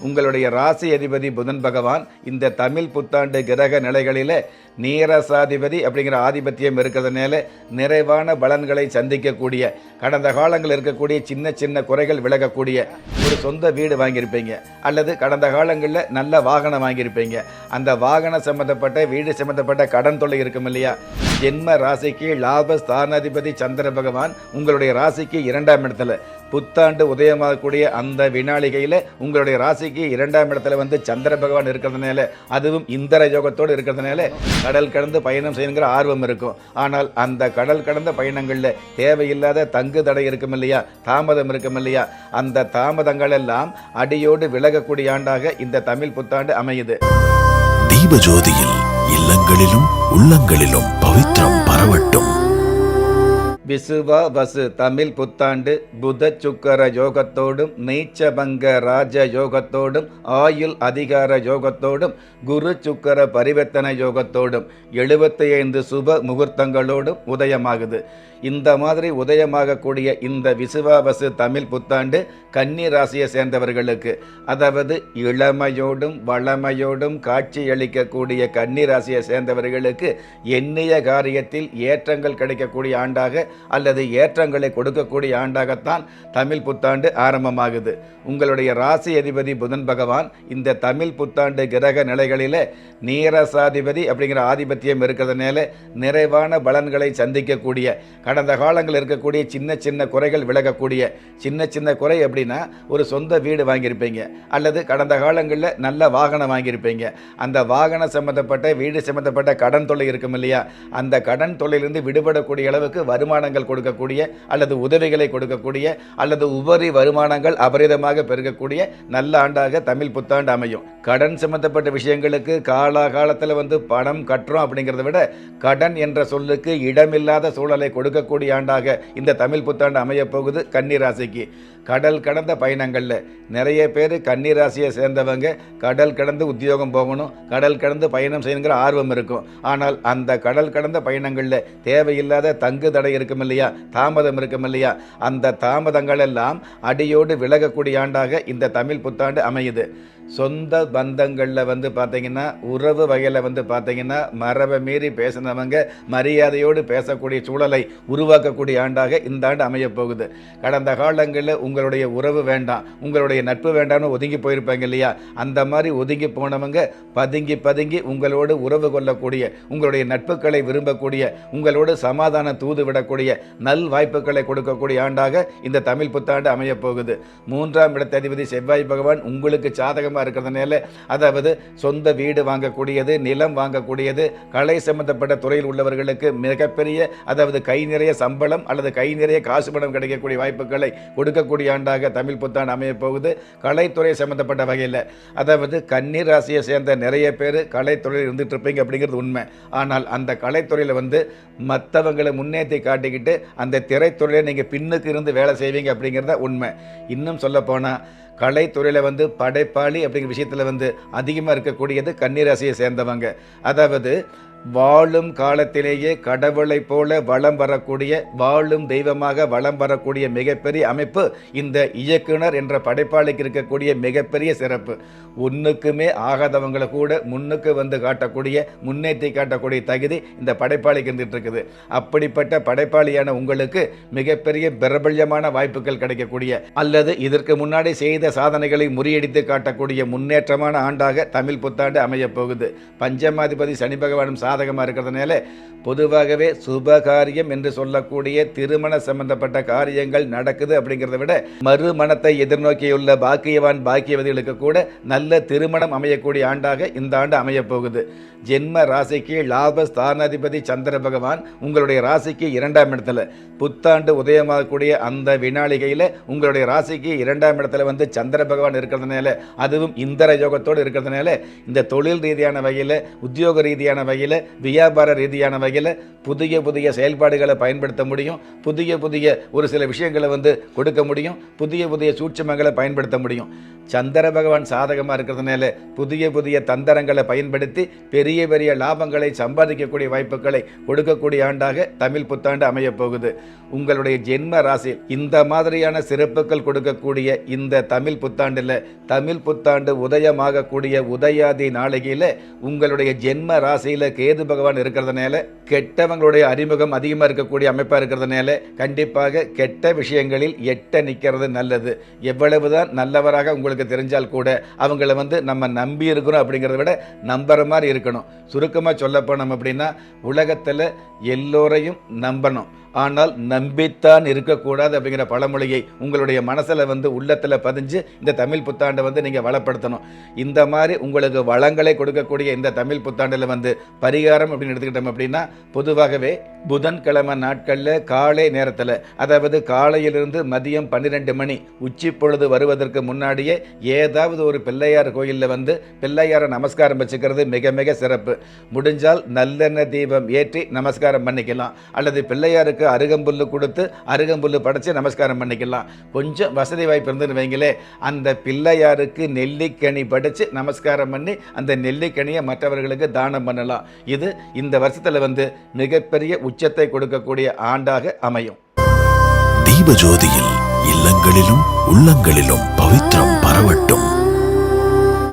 உங்களுடைய ராசி அதிபதி புதன் பகவான் இந்த தமிழ் புத்தாண்டு கிரக நிலைகளில் நீரசாதிபதி அப்படிங்கிற ஆதிபத்தியம் இருக்கிறதுனால நிறைவான பலன்களை சந்திக்கக்கூடிய கடந்த காலங்கள் இருக்கக்கூடிய சின்ன சின்ன குறைகள் விலகக்கூடிய ஒரு சொந்த வீடு வாங்கியிருப்பீங்க. அல்லது கடந்த காலங்களில் நல்ல வாகனம் வாங்கியிருப்பீங்க. அந்த வாகனம் சம்பந்தப்பட்ட வீடு சம்பந்தப்பட்ட கடன் தொல்லை இருக்கும் இல்லையா? ஜென்ம ராசிக்கு லாப ஸ்தானாதிபதி சந்திர பகவான் உங்களுடைய ராசிக்கு இரண்டாம் இடத்துல. புத்தாண்டு உதயமாகக்கூடிய அந்த வினாளிகையில் உங்களுடைய ராசிக்கு இரண்டாம் இடத்துல வந்து சந்திர பகவான் இருக்கிறதுனால அதுவும் இந்திர யோகத்தோடு இருக்கிறதுனால கடல் கடந்து பயணம் செய்யணுங்கிற ஆர்வம் இருக்கும். ஆனால் அந்த கடல் கடந்த பயணங்களில் தேவையில்லாத தங்கு தடை இருக்கும் இல்லையா? தாமதம் இருக்கும் இல்லையா? அந்த தாமதங்கள் எல்லாம் அடியோடு விலகக்கூடிய ஆண்டாக இந்த தமிழ் புத்தாண்டு அமையுது. தீபஜோதியில் இல்லங்களிலும் உள்ளங்களிலும் பவித்ரம் பரவட்டும். விசுவா வசு தமிழ் புத்தாண்டு புத சுக்கர யோகத்தோடும் நீச்சபங்க ராஜ யோகத்தோடும் ஆயுள் அதிகார யோகத்தோடும் குரு சுக்கர பரிவர்த்தன யோகத்தோடும் எழுபத்தி ஐந்து சுப முகூர்த்தங்களோடும் உதயமாகுது. இந்த மாதிரி உதயமாகக்கூடிய இந்த விசுவாவசு தமிழ் புத்தாண்டு கன்னி ராசியை சேர்ந்தவர்களுக்கு அதாவது இளமையோடும் வளமையோடும் காட்சியளிக்கக்கூடிய கன்னி ராசியை சேர்ந்தவர்களுக்கு எண்ணிய காரியத்தில் ஏற்றங்கள் கிடைக்கக்கூடிய ஆண்டாக அல்லது ஏற்றங்களை கொடுக்கக்கூடிய ஆண்டாகத்தான் தமிழ் புத்தாண்டு ஆரம்பமாகுது. உங்களுடைய ராசி அதிபதி புதன் பகவான் இந்த தமிழ் புத்தாண்டு கிரக நிலைகளில் நீரசாதிபதி அப்படிங்கிற ஆதிபத்தியம் இருக்கிறதுனால நிறைவான பலன்களை சந்திக்கக்கூடிய கடந்த காலங்களில் இருக்கக்கூடிய சின்ன சின்ன குறைகள் விலகக்கூடிய சின்ன சின்ன குறை அப்படின்னா ஒரு சொந்த வீடு வாங்கியிருப்பீங்க அல்லது கடந்த காலங்களில் நல்ல வாகனம் வாங்கியிருப்பீங்க. அந்த வாகனம் சம்பந்தப்பட்ட வீடு சம்பந்தப்பட்ட கடன் தொல்லை இருக்கும் இல்லையா? அந்த கடன் தொல்லையிலிருந்து விடுபடக்கூடிய அளவுக்கு வருமானங்கள் கொடுக்கக்கூடிய அல்லது உதவிகளை கொடுக்கக்கூடிய அல்லது உபரி வருமானங்கள் அபரிதமாக பெருகக்கூடிய நல்ல ஆண்டாக தமிழ் புத்தாண்டு அமையும். கடன் சம்பந்தப்பட்ட விஷயங்களுக்கு காலாகாலத்தில் வந்து பணம் கட்டுறோம் அப்படிங்கிறத விட கடன் என்ற சொல்லுக்கு இடமில்லாத சூழலை இருக்கக்கூடிய ஆண்டாக இந்த தமிழ் புத்தாண்டு அமையப் போகுது கன்னி கடல் கடந்த பயணங்களில் நிறைய பேர் கன்னிராசியை சேர்ந்தவங்க கடல் கடந்து உத்தியோகம் போகணும் கடல் கடந்து பயணம் செய்யணுங்கிற ஆர்வம் இருக்கும். ஆனால் அந்த கடல் கடந்த பயணங்களில் தேவையில்லாத தங்கு தடை இருக்கும் இல்லையா? தாமதம் இருக்கும் இல்லையா? அந்த தாமதங்கள் எல்லாம் அடியோடு விலகக்கூடிய ஆண்டாக இந்த தமிழ் புத்தாண்டு அமையுது. சொந்த பந்தங்களில் வந்து பார்த்தீங்கன்னா உறவு வகையில் வந்து பார்த்தீங்கன்னா மரபை மீறி பேசினவங்க மரியாதையோடு பேசக்கூடிய சூழலை உருவாக்கக்கூடிய ஆண்டாக இந்த ஆண்டு அமையப் போகுது. கடந்த காலங்களில் உங்களுடைய உறவு வேண்டாம் உங்களுடைய நட்பு வேண்டாம்னு ஒதுங்கி போயிருப்பாங்க இல்லையா? அந்த மாதிரி ஒதுங்கி போனவங்க பதுங்கி பதுங்கி உங்களோடு உறவு கொள்ளக்கூடிய உங்களுடைய நட்புகளை விரும்பக்கூடிய உங்களோடு சமாதான தூது விடக்கூடிய நல் வாய்ப்புகளை கொடுக்கக்கூடிய ஆண்டாக இந்த தமிழ் புத்தாண்டு அமையப் போகுது. மூன்றாம் இடத்ததிபதி செவ்வாய் பகவான் உங்களுக்கு சாதகமாக இருக்கிறதுனால அதாவது சொந்த வீடு வாங்கக்கூடியது நிலம் வாங்கக்கூடியது கலை சம்பந்தப்பட்ட துறையில் உள்ளவர்களுக்கு மிகப்பெரிய அதாவது கை நிறைய சம்பளம் அல்லது கை நிறைய காசு பணம் கிடைக்கக்கூடிய வாய்ப்புகளை கொடுக்கக்கூடிய ஆண்டாக தமிழ் புத்தாண்டு அமையப் போகுது. கலைத்துறை சம்பந்தப்பட்ட வகையில் அதாவது கன்னீர் ராசியை சேர்ந்த நிறைய பேர் கலைத்துறையில் இருந்துட்டு இருப்பீங்க அப்படிங்கிறது உண்மை. ஆனால் அந்த கலைத்துறையில் வந்து மற்றவங்களை முன்னேற்றி காட்டிக்கிட்டு அந்த திரைத்துறையில் நீங்கள் பின்னுக்கு இருந்து வேலை செய்வீங்க அப்படிங்கிறத உண்மை. இன்னும் சொல்லப்போனால் கலைத்துறையில் வந்து படைப்பாளி அப்படிங்கிற விஷயத்தில் வந்து அதிகமாக இருக்கக்கூடியது கன்னிராசியை சேர்ந்தவங்க. அதாவது வாழும் காலத்திலேயே கடவுளைப் போல வளம் வரக்கூடிய வாழும் தெய்வமாக வளம் வரக்கூடிய மிகப்பெரிய அமைப்பு இந்த இயக்குனர் என்ற படைப்பாளிக்கு இருக்கக்கூடிய மிகப்பெரிய சிறப்பு. ஒன்றுக்குமே ஆகாதவங்களை கூட முன்னுக்கு வந்து காட்டக்கூடிய முன்னேற்றி காட்டக்கூடிய தகுதி இந்த படைப்பாளிக்கு இருந்துட்டு இருக்குது அப்படிப்பட்ட படைப்பாளியான உங்களுக்கு மிகப்பெரிய பிரபல்யமான வாய்ப்புகள் கிடைக்கக்கூடிய அல்லது இதற்கு முன்னாடி செய்த சாதனைகளை முறியடித்து காட்டக்கூடிய முன்னேற்றமான ஆண்டாக தமிழ் புத்தாண்டு அமையப் போகுது. பஞ்சமாதிபதி சனி பகவானும் சாதகமாக இருக்கிறதுனால பொதுவாகவே சுபகாரியம் என்று சொல்லக்கூடிய திருமண சம்பந்தப்பட்ட காரியங்கள் நடக்குது அப்படிங்கிறத விட மறுமணத்தை எதிர்நோக்கியுள்ள பாக்கியவான் பாக்கியவதிகளுக்கு கூட நல்ல திருமணம் அமையக்கூடிய ஆண்டாக இந்த ஆண்டு அமையப்போகுது. ஜென்ம ராசிக்கு லாப ஸ்தானாதிபதி சந்திர பகவான் உங்களுடைய ராசிக்கு இரண்டாம் இடத்துல. புத்தாண்டு உதயமாகக்கூடிய அந்த வினாளிகையில் உங்களுடைய ராசிக்கு இரண்டாம் இடத்துல வந்து சந்திர பகவான் இருக்கிறதுனால அதுவும் இந்திர யோகத்தோடு இருக்கிறதுனால இந்த தொழில் ரீதியான வகையில் உத்தியோக ரீதியான வகையில் வியாபார ரீதியான வகையில் புதிய புதிய செயல்பாடுகளை பயன்படுத்த முடியும். புதிய புதிய ஒரு சில விஷயங்களை வந்து கொடுக்க முடியும். புதிய புதிய சூட்சமங்களை பயன்படுத்த முடியும். சந்திர பகவான் சாதகமாக இருக்கிறதுனால புதிய புதிய தந்திரங்களை பயன்படுத்தி பெரிய பெரிய லாபங்களை சம்பாதிக்கக்கூடிய வாய்ப்புகளை கொடுக்கக்கூடிய ஆண்டாக தமிழ் புத்தாண்டு அமையப்போகுது உங்களுடைய ஜென்ம ராசி இந்த மாதிரியான சிறப்புகள் கொடுக்கக்கூடிய இந்த தமிழ் புத்தாண்டில் தமிழ் புத்தாண்டு உதயமாகக்கூடிய உதயாதி நாளிகையில் உங்களுடைய ஜென்ம ராசியில் கேது பகவான் இருக்கிறதுனால கெட்டவங்களுடைய அறிமுகம் அதிகமாக இருக்கக்கூடிய அமைப்பாக இருக்கிறதுனால கண்டிப்பாக கெட்ட விஷயங்களில் எட்ட நிற்கிறது நல்லது. எவ்வளவுதான் நல்லவராக உங்களுக்கு தெரிஞ்சால் கூட அவங்கள வந்து நம்ம நம்பி இருக்கிறோம் அப்படிங்கிறத விட நம்புற மாதிரி இருக்கணும். சுருக்கமாக சொல்ல போனோம் அப்படின்னா உலகத்தில் எல்லோரையும் நம்பணும். ஆனால் நம்பித்தான் இருக்கக்கூடாது அப்படிங்கிற பழமொழியை உங்களுடைய மனசில் வந்து உள்ளத்தில் பதிஞ்சு இந்த தமிழ் புத்தாண்டை வந்து நீங்கள் வளப்படுத்தணும். இந்த மாதிரி உங்களுக்கு வளங்களை கொடுக்கக்கூடிய இந்த தமிழ் புத்தாண்டில் வந்து பரிகாரம் அப்படின்னு எடுத்துக்கிட்டோம் அப்படின்னா பொதுவாகவே புதன்கிழமை நாட்களில் காலை நேரத்தில் அதாவது காலையிலிருந்து மதியம் பன்னிரெண்டு மணி உச்சி பொழுது வருவதற்கு முன்னாடியே ஏதாவது ஒரு பிள்ளையார் கோயிலில் வந்து பிள்ளையாரை நமஸ்காரம் வச்சுக்கிறது மிக மிக சிறப்பு. முடிஞ்சால் நல்லெண்ணெய் தீபம் ஏற்றி நமஸ்காரம் பண்ணிக்கலாம். அல்லது பிள்ளையாருக்கு அருகம்புல்லு கொடுத்து அருகம்புல்லு படைச்சு நமஸ்காரம் பண்ணிக்கலாம். கொஞ்சம் வசதி வாய்ப்பு இருந்துன்னு வைங்களே அந்த பிள்ளையாருக்கு நெல்லிக்கனி படைச்சு நமஸ்காரம் பண்ணி அந்த நெல்லிக்கனியை மற்றவர்களுக்கு தானம் பண்ணலாம். இது இந்த வருஷத்தில் வந்து மிகப்பெரிய உச்சத்தை கொடுக்கக்கூடிய ஆண்டாக அமையும். தீபஜோதியில் இல்லங்களிலும் உள்ளங்களிலும் பவித்திரம் பரவட்டும்.